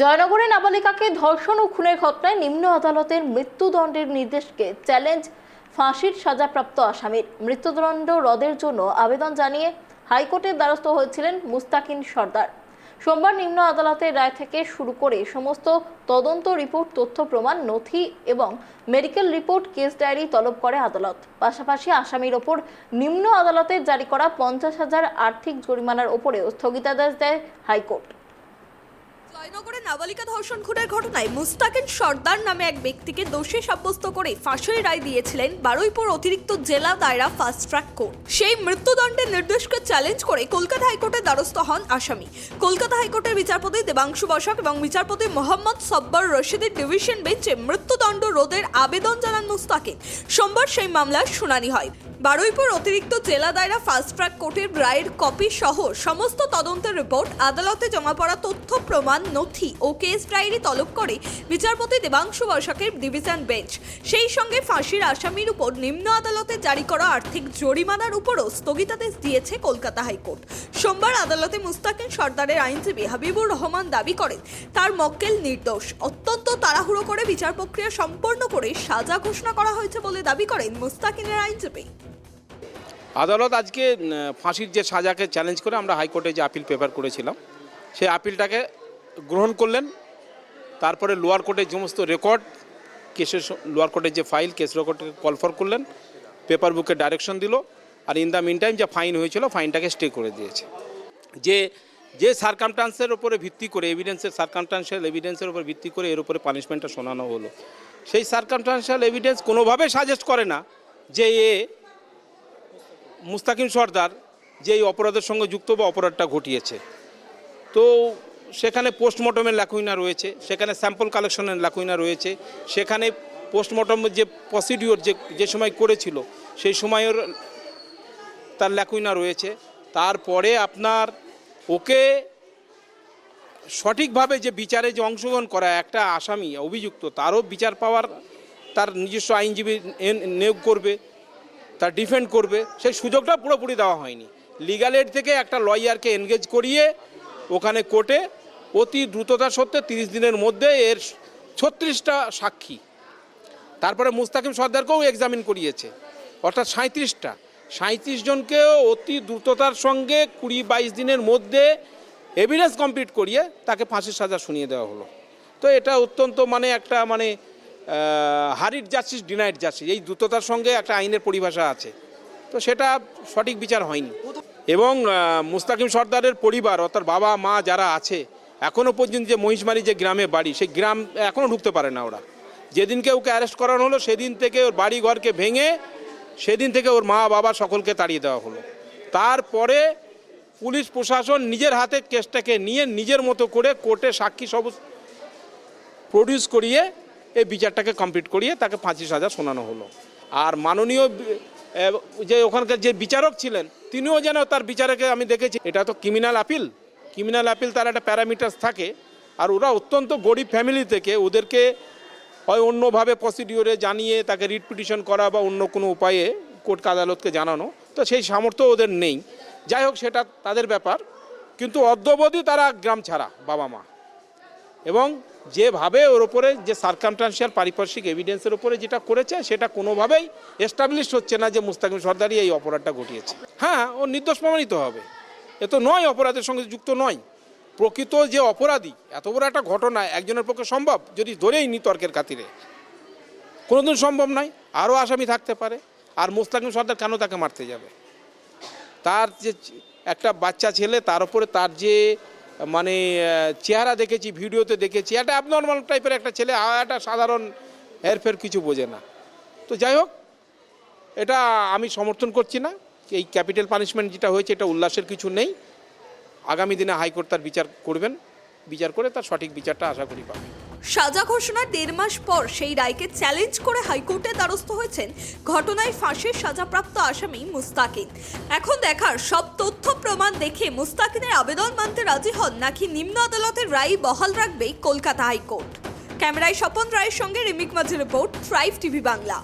জয়নগরে নাবালিকাকে ধর্ষণ ও খুনের ঘটনায় নিম্ন আদালতের মৃত্যুদণ্ডের নির্দেশকে চ্যালেঞ্জ, ফাঁসির সাজাপ্রাপ্ত আসামির। মৃত্যুদণ্ড রদের জন্য আবেদন জানিয়ে হাইকোর্টের দ্বারস্থ হয়েছিলেন মুস্তাকিন সর্দার। সোমবার নিম্ন আদালতের রায় থেকে শুরু করে সমস্ত তদন্ত রিপোর্ট, তথ্য প্রমাণ, নথি এবং মেডিকেল রিপোর্ট, কেস ডায়েরি তলব করে আদালত। পাশাপাশি আসামির ওপর নিম্ন আদালতের জারি করা পঞ্চাশ হাজার আর্থিক জরিমানার ওপরেও স্থগিতাদেশ দেয় হাইকোর্ট। জয়নগরে নাবালিকা ধর্ষণ খুনের ঘটনায় মুস্তাকিন সর্দার নামে এক ব্যক্তিকে দোষী সাব্যস্ত করে ফাঁসির রায় দিয়েছিলেন বারুইপুর অতিরিক্ত জেলা দায়রা ফাস্ট ট্র্যাক কোর্ট। সেই মৃত্যুদণ্ডের নির্দেশকে চ্যালেঞ্জ করে কলকাতা হাইকোর্টের দ্বারস্থ হন আসামি। কলকাতা হাইকোর্টের বিচারপতি দেবাংশু বসাক এবং বিচারপতি মোহাম্মদ সব্বর রশিদের ডিভিশন বেঞ্চে মৃত্যুদণ্ড রোধের আবেদন জানান মুস্তাকিন। সোমবার সেই মামলার শুনানি হয়। বারুইপুর অতিরিক্ত জেলা দায়রা ফাস্ট ট্র্যাক কোর্টের রায়ের কপি সহ সমস্ত তদন্তের রিপোর্ট আদালতে জমা পড়া তথ্য, প্রমাণ, নথি ও কেস ডায়েরি তলব করে বিচারপতি দেবাংশু বসাকের ডিভিশন বেঞ্চ। সেই সঙ্গে ফাঁসির আসামির উপর নিম্ন আদালতে জারি করা আর্থিক জরিমানার উপরও স্থগিতাদেশ দিয়েছে কলকাতা হাইকোর্ট। সোমবার আদালতে মুস্তাকিন সর্দারের আইনজীবী হাবিবুর রহমান দাবি করেন, তার মক্কেল নির্দোষ, অত্যন্ত তাড়াহুড়ো করে বিচার প্রক্রিয়া সম্পন্ন করে সাজা ঘোষণা করা হয়েছে বলে দাবি করেন মুস্তাকিনের আইনজীবী। আদালত আজকে ফাঁসির যে সাজাকে চ্যালেঞ্জ করে আমরা হাইকোর্টে যে আপিল পেপার করেছিলাম, সেই আপিলটাকে গ্রহণ করলেন। তারপরে লোয়ার কোর্টের সমস্ত রেকর্ড কেসের লোয়ার কোর্টের যে ফাইল কেস রেকর্ডকে কলফর করলেন। পেপার বুকে ডাইরেকশন দিল। আর ইন দ্য মিন টাইম যে ফাইন হয়েছিল ফাইনটাকে স্টে করে দিয়েছে। যে যে সার্কামটান্সের উপরে ভিত্তি করে এভিডেন্সের সার্কামটান্সিয়াল এভিডেন্সের উপর ভিত্তি করে এর উপরে পানিশমেন্টটা শোনানো হলো। সেই সার্কামটান্সিয়াল এভিডেন্স কোনোভাবে সাজেস্ট করে না যে এ মুস্তাকিম সর্দার যে এই অপরাধের সঙ্গে যুক্ত বা অপরাধটা ঘটিয়েছে। তো সেখানে পোস্টমর্টমের ল্যাকুইনা রয়েছে, সেখানে স্যাম্পল কালেকশনের ল্যাকুইনা রয়েছে, সেখানে পোস্টমর্টমের যে প্রসিডিওর যে যে সময় করেছিল, সেই সময়ের তার ল্যাকুইনা রয়েছে। তারপরে আপনার ওকে সঠিকভাবে যে বিচারে যে অংশগ্রহণ করা, একটা আসামি অভিযুক্ত, তারও বিচার পাওয়ার তার নিজস্ব আইনজীবী নিয়োগ করবে। তার ডিফেন্ড করবে, সেই সুযোগটা পুরোপুরি দেওয়া হয়নি। লিগাল এড থেকে একটা লয়ারকে এনগেজ করিয়ে ওখানে কোর্টে অতি দ্রুততার সত্ত্বে তিরিশ দিনের মধ্যে এর ছত্রিশটা সাক্ষী। তারপরে মুস্তাকিম সর্দারকেও এক্সামিন করিয়েছে। অর্থাৎ সাঁত্রিশটা সাঁত্রিশ জনকেও অতি দ্রুততার সঙ্গে কুড়ি বাইশ দিনের মধ্যে এভিডেন্স কমপ্লিট করিয়ে তাকে ফাঁসির সাজা শুনিয়ে দেওয়া হলো। তো এটা অত্যন্ত মানে একটা মানে হারিড জাস্টিস ডিনাইড জাস্টিস এই দ্রুততার সঙ্গে একটা আইনের পরিভাষা আছে। তো সেটা সঠিক বিচার হয়নি। এবং মুস্তাকিম সর্দারের পরিবার, অর্থাৎ বাবা, মা যারা আছে এখনও পর্যন্ত যে মহিষমারি যে গ্রামে বাড়ি, সেই গ্রাম এখনও ঢুকতে পারে না ওরা। যেদিনকে ওকে অ্যারেস্ট করানো হলো, সেদিন থেকে ওর বাড়ি ঘরকে ভেঙে, সেদিন থেকে ওর মা, বাবা সকলকে তাড়িয়ে দেওয়া হলো। তারপরে পুলিশ প্রশাসন নিজের হাতে কেসটাকে নিয়ে নিজের মতো করে কোর্টে সাক্ষী সব প্রডিউস করিয়ে এই বিচারটাকে কমপ্লিট করিয়ে তাকে ফাঁসি সাজা শোনানো হলো। আর মাননীয় যে ওখানকার যে বিচারক ছিলেন, তিনিও যেন তার বিচারকে আমি দেখেছি। এটা তো ক্রিমিনাল আপিল ক্রিমিনাল আপিল তার একটা প্যারামিটার্স থাকে। আর ওরা অত্যন্ত গরিব ফ্যামিলি থেকে ওদেরকে হয় অন্যভাবে প্রসিডিওরে জানিয়ে তাকে রিট পিটিশন করা বা অন্য কোনো উপায়ে কোর্ট আদালতকে জানানো। তো সেই সামর্থ্য ওদের নেই। যাই হোক, সেটা তাদের ব্যাপার। কিন্তু অদ্যবধি তারা গ্রাম ছাড়া বাবা মা। এবং যেভাবে ওর ওপরে যে সার্কামটান্সিয়াল পারিপার্শ্বিক এভিডেন্সের ওপরে যেটা করেছে, সেটা কোনোভাবেই এস্টাবলিশ হচ্ছে না যে মুস্তাকিম সর্দারি এই অপরাধটা ঘটিয়েছে। হ্যাঁ ও নির্দোষ প্রমাণিত হবে। এ তো নয়, অপরাধের সঙ্গে যুক্ত নয়। প্রকৃত যে অপরাধী, এত বড় একটা ঘটনা একজনের পক্ষে সম্ভব, যদি ধরেই নি তর্কের খাতিরে? কোনোদিন সম্ভব নয়, আরও আসামি থাকতে পারে, আর মুস্তাকিম সর্দার কেন তাকে মারতে যাবে? তার যে একটা বাচ্চা ছেলে, তার উপরে তার যে মানে চেহারা দেখেছি, ভিডিওতে দেখেছি। একটা অ্যাবনর্মাল টাইপের একটা ছেলে একটা সাধারণ হেরফের কিছু বোঝে না। তো যাই হোক, এটা আমি সমর্থন করছি না। এই ক্যাপিটাল পানিশমেন্ট যেটা হয়েছে, এটা উল্লাসের কিছু নেই। আগামী দিনে হাইকোর্ট তার বিচার করবেন। বিচার করে তার সঠিক বিচারটা আশা করি পাবে সাজা ঘোষণার দেড় মাস পর সেই রায়কে চ্যালেঞ্জ করে হাইকোর্টের দ্বারস্থ হয়েছেন ঘটনায় ফাঁসির সাজাপ্রাপ্ত আসামি মুস্তাকিন। এখন দেখার সব তথ্য প্রমাণ দেখে মুস্তাকিনের আবেদন মানতে রাজি হন নাকি নিম্ন আদালতের রায় বহাল রাখবে কলকাতা হাইকোর্ট। ক্যামেরায় স্বপন রায়ের সঙ্গে রিমিক মাঝের রিপোর্ট ফ্রাইভ টিভি বাংলা।